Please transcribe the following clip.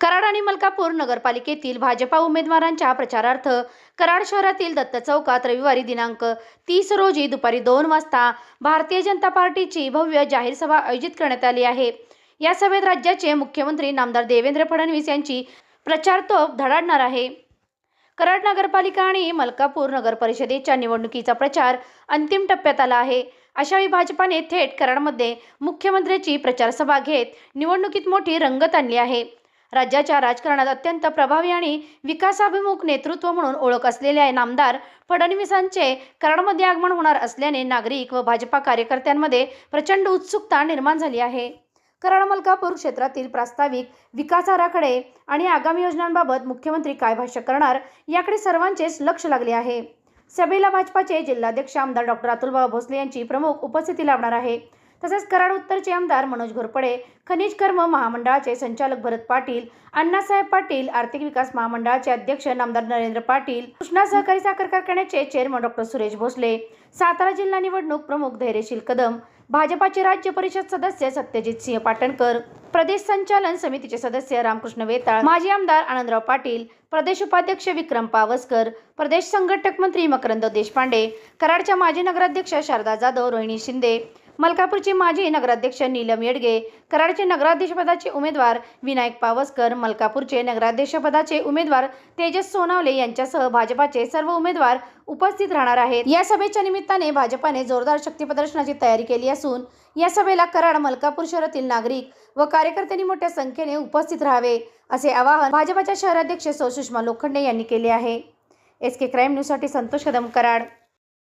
कराड आणि मलकापूर नगरपालिकेतील भाजपा उमेदवारांच्या प्रचारार्थ कराड शहरातील दत्त चौकात रविवारी दिनांक तीस रोजी दुपारी दोन वाजता भारतीय जनता पार्टीची भव्य जाहीर सभा आयोजित करण्यात आली आहे. या सभेत राज्याचे मुख्यमंत्री नामदार देवेंद्र फडणवीस यांची प्रचार तोफ धडाडणार आहे. कराड नगरपालिका आणि मलकापूर नगर परिषदेच्या निवडणुकीचा प्रचार अंतिम टप्प्यात आला आहे. अशावेळी भाजपाने थेट कराडमध्ये मुख्यमंत्र्याची प्रचार सभा घेत निवडणुकीत मोठी रंगत आणली आहे. राज्याच्या राजकारणात अत्यंत प्रभावी आणि विकासाभिमुख नेतृत्व म्हणून ओळख असलेले नामदार फडणवीसांचे कराडमध्ये आगमन होणार असल्याने नागरिक व भाजपा कार्यकर्त्यांमध्ये प्रचंड उत्सुकता निर्माण झाली आहे. कराड मलकापूर क्षेत्रातील प्रास्ताविक विकास आराखडे आणि आगामी योजनांबाबत मुख्यमंत्री काय भाष्य करणार याकडे सर्वांचेच लक्ष लागले आहे. सभेला भाजपाचे जिल्हाध्यक्ष आमदार डॉक्टर अतुलबाबा भोसले यांची प्रमुख उपस्थिती लाभणार आहे. तसेच कराड उत्तरचे आमदार मनोज घोरपडे खनिज कर्म महामंडळाचे संचालक भरत पाटील अण्णासाहेब पाटील आर्थिक विकास महामंडळाचे अध्यक्ष नामदार नरेंद्र पाटील कृष्णा सहकारी साखर कारखान्याचे चेअरमन डॉक्टर सुरेश भोसले सातारा जिल्हा निवडणूक प्रमुख धैर्यशील कदम भाजपाचे राज्य परिषद सदस्य सत्यजित सिंह पाटणकर प्रदेश संचालन समितीचे सदस्य रामकृष्ण वेताळ माजी आमदार आनंदराव पाटील प्रदेश उपाध्यक्ष विक्रम पावसकर प्रदेश संघटक मंत्री मकरंद देशपांडे कराडच्या माजी नगराध्यक्ष शारदा जाधव रोहिणी शिंदे मलकापूरचे माजी नगराध्यक्ष नीलम येडगे कराडचे नगराध्यक्षपदाचे उमेदवार विनायक पावसकर मलकापूरचे नगराध्यक्षपदाचे उमेदवार तेजस सोनावले यांच्यासह भाजपाचे सर्व उमेदवार उपस्थित राहणार आहेत. या सभेच्या निमित्ताने भाजपाने जोरदार शक्ती प्रदर्शनाची तयारी केली असून या सभेला कराड मलकापूर शहरातील नागरिक व कार्यकर्त्यांनी मोठ्या संख्येने उपस्थित राहावे असे आवाहन भाजपाच्या शहराध्यक्ष सौ सुषमा लोखंडे यांनी केले आहे. एस के क्राईम न्यूजसाठी संतोष कदम कराड.